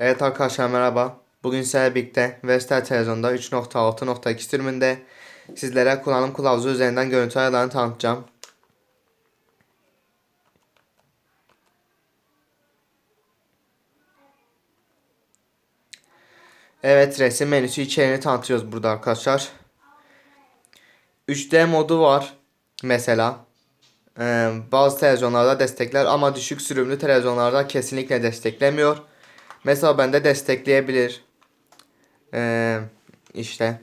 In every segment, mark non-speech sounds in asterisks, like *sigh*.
Evet arkadaşlar merhaba. Bugün sizlerle birlikte Vestel Televizyon'da 3.6.2 sürümünde sizlere kullanım kılavuzu üzerinden görüntü ayarlarını tanıtacağım. Evet resim menüsü içeriğini tanıtıyoruz burada arkadaşlar. 3D modu var mesela. Ee, bazı televizyonlarda destekler ama düşük sürümlü televizyonlarda kesinlikle desteklemiyor. Mesela bende destekleyebilir. Ee, işte.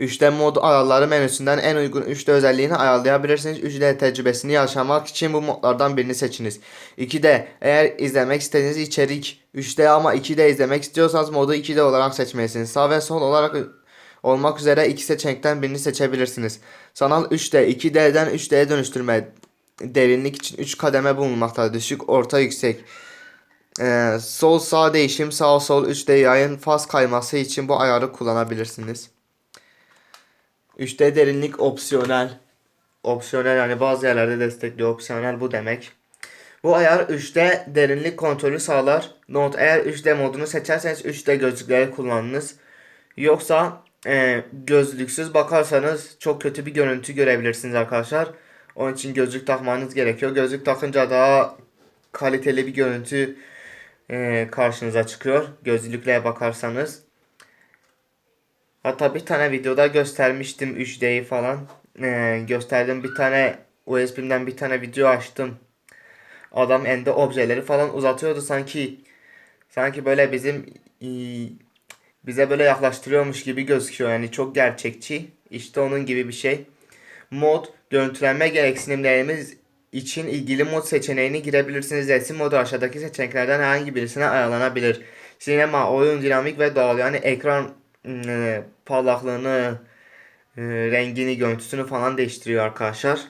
3D mod ayarları menüsünden en uygun 3D özelliğini ayarlayabilirsiniz. 3D tecrübesini yaşamak için bu modlardan birini seçiniz. 2D eğer izlemek istediğiniz içerik 3D ama 2D izlemek istiyorsanız modu 2D olarak seçmelisiniz. Sağ ve sol olarak olmak üzere iki seçenekten birini seçebilirsiniz. Sanal 3D 2D'den 3D'ye dönüştürme derinlik için 3 kademe bulunmaktadır. Düşük, orta, yüksek. Ee, sol sağ değişim sağ sol 3D yayın faz kayması için bu ayarı kullanabilirsiniz. 3D derinlik opsiyonel. Opsiyonel yani bazı yerlerde destekliyor. Opsiyonel bu demek. Bu ayar 3D derinlik kontrolü sağlar. Not eğer 3D modunu seçerseniz 3D gözlükleri kullanınız. Yoksa e, gözlüksüz bakarsanız çok kötü bir görüntü görebilirsiniz arkadaşlar. Onun için gözlük takmanız gerekiyor. Gözlük takınca daha kaliteli bir görüntü e, karşınıza çıkıyor. Gözlükle bakarsanız. Hatta bir tane videoda göstermiştim 3D'yi falan. E, gösterdim bir tane USB'den bir tane video açtım. Adam ende objeleri falan uzatıyordu sanki sanki böyle bizim e, bize böyle yaklaştırıyormuş gibi gözüküyor. Yani çok gerçekçi. İşte onun gibi bir şey. Mod görüntülenme gereksinimlerimiz için ilgili mod seçeneğini girebilirsiniz. Resim modu aşağıdaki seçeneklerden herhangi birisine ayarlanabilir. Sinema, oyun, dinamik ve doğal yani ekran e, parlaklığını, e, rengini, görüntüsünü falan değiştiriyor arkadaşlar.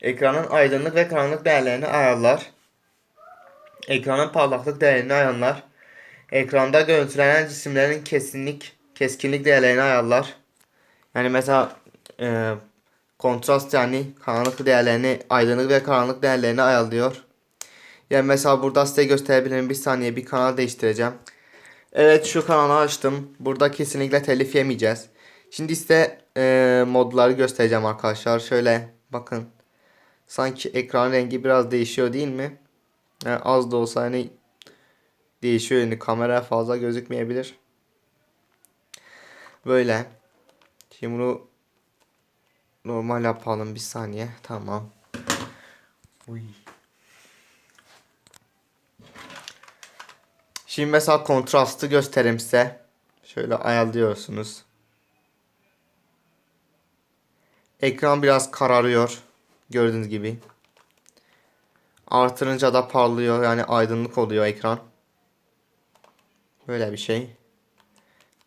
Ekranın aydınlık ve karanlık değerlerini ayarlar. Ekranın parlaklık değerini ayarlar. Ekranda görüntülenen cisimlerin kesinlik, keskinlik değerlerini ayarlar. Yani mesela e, kontrast yani karanlık değerlerini, aydınlık ve karanlık değerlerini ayarlıyor. Yani mesela burada size gösterebilirim. Bir saniye bir kanal değiştireceğim. Evet şu kanalı açtım. Burada kesinlikle telif yemeyeceğiz. Şimdi size e, modları göstereceğim arkadaşlar. Şöyle bakın. Sanki ekran rengi biraz değişiyor değil mi? Yani az da olsa hani değişiyor yani kamera fazla gözükmeyebilir. Böyle. Şimdi bunu normal yapalım bir saniye. Tamam. Uy. Şimdi mesela kontrastı göstereyim size. Şöyle ayarlıyorsunuz. Ekran biraz kararıyor. Gördüğünüz gibi. Artırınca da parlıyor. Yani aydınlık oluyor ekran. Böyle bir şey.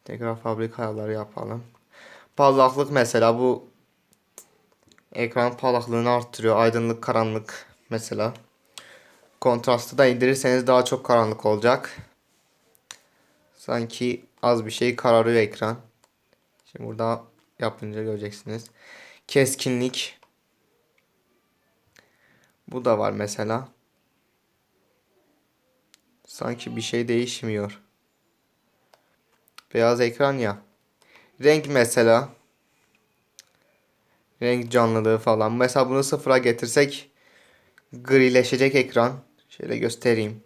Tekrar fabrika ayarları yapalım. Parlaklık mesela bu ekran parlaklığını arttırıyor. Aydınlık, karanlık mesela. Kontrastı da indirirseniz daha çok karanlık olacak. Sanki az bir şey kararıyor ekran. Şimdi burada yapınca göreceksiniz. Keskinlik. Bu da var mesela. Sanki bir şey değişmiyor. Beyaz ekran ya. Renk mesela. Renk canlılığı falan. Mesela bunu sıfıra getirsek grileşecek ekran. Şöyle göstereyim.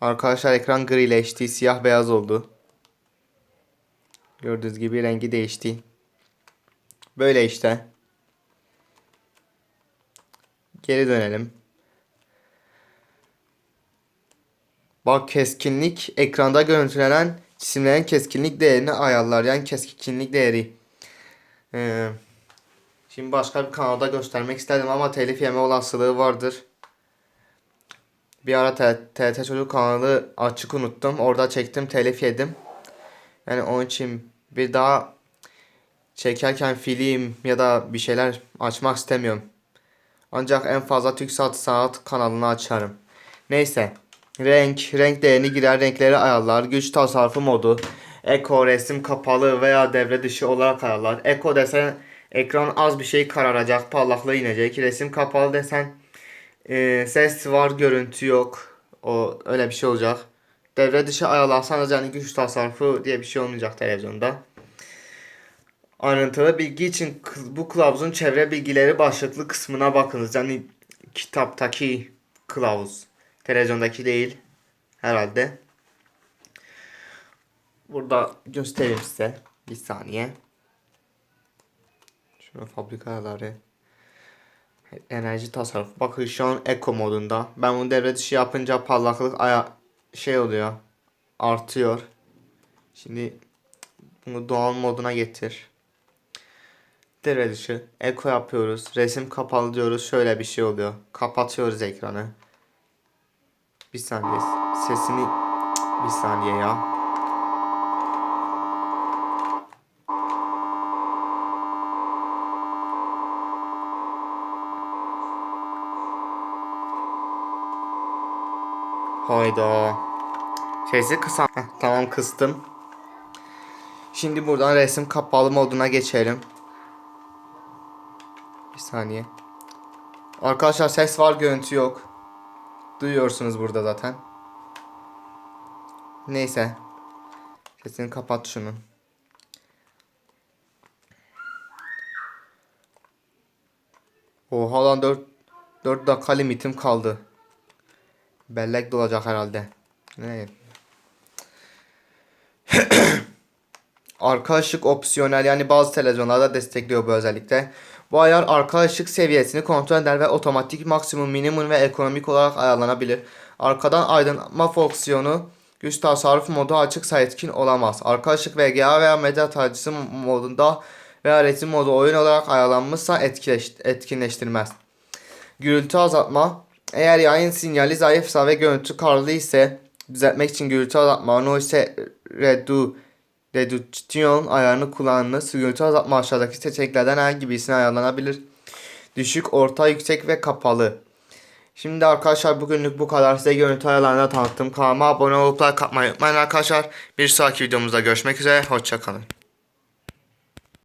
Arkadaşlar ekran grileşti. Siyah beyaz oldu. Gördüğünüz gibi rengi değişti. Böyle işte. Geri dönelim. Bak keskinlik ekranda görüntülenen cisimlerin keskinlik değerini ayarlar. Yani keskinlik değeri. Ee, şimdi başka bir kanalda göstermek istedim ama telif yeme olasılığı vardır. Bir ara TRT Çocuk kanalı açık unuttum. Orada çektim telif yedim. Yani onun için bir daha çekerken film ya da bir şeyler açmak istemiyorum. Ancak en fazla TürkSat Sanat kanalını açarım. Neyse. Renk, renk değerini girer, renkleri ayarlar. Güç tasarrufu modu. Eko, resim kapalı veya devre dışı olarak ayarlar. Eko desen ekran az bir şey kararacak, parlaklığı inecek. Resim kapalı desen e, ses var, görüntü yok. O öyle bir şey olacak. Devre dışı ayarlarsanız yani güç tasarrufu diye bir şey olmayacak televizyonda. Ayrıntılı bilgi için bu kılavuzun çevre bilgileri başlıklı kısmına bakınız. Yani kitaptaki kılavuz. Televizyondaki değil. Herhalde. Burada göstereyim size. Bir saniye. Şöyle fabrika ayarları. Enerji tasarrufu. Bakın şu an Eco modunda. Ben bunu devre dışı yapınca parlaklık aya şey oluyor. Artıyor. Şimdi bunu doğal moduna getir. Devre dışı. Eco yapıyoruz. Resim kapalı diyoruz. Şöyle bir şey oluyor. Kapatıyoruz ekranı. Bir saniye. Sesini bir saniye ya. Hayda. Sesi kısa. Heh, tamam kıstım. Şimdi buradan resim kapalı moduna geçelim. Bir saniye. Arkadaşlar ses var görüntü yok. Duyuyorsunuz burada zaten. Neyse. Sesini kapat şunun. Oha lan 4 4 dakika limitim kaldı. Bellek dolacak herhalde. Ne? *clears throat* arka ışık opsiyonel yani bazı televizyonlarda destekliyor bu özellikle. Bu ayar arka ışık seviyesini kontrol eder ve otomatik maksimum, minimum ve ekonomik olarak ayarlanabilir. Arkadan aydınlatma fonksiyonu güç tasarruf modu açıksa etkin olamaz. Arka ışık VGA veya medya tarayıcısı modunda veya resim modu oyun olarak ayarlanmışsa etkileş, etkinleştirmez. Gürültü azaltma. Eğer yayın sinyali zayıfsa ve görüntü karlı ise düzeltmek için gürültü azaltma noise redu reduction ayarını kullanınız. Gürültü azaltma aşağıdaki seçeneklerden herhangi birisine ayarlanabilir. Düşük, orta, yüksek ve kapalı. Şimdi arkadaşlar bugünlük bu kadar. Size görüntü ayarlarını tanıttım. Kanalıma abone olup like atmayı unutmayın arkadaşlar. Bir sonraki videomuzda görüşmek üzere. Hoşçakalın.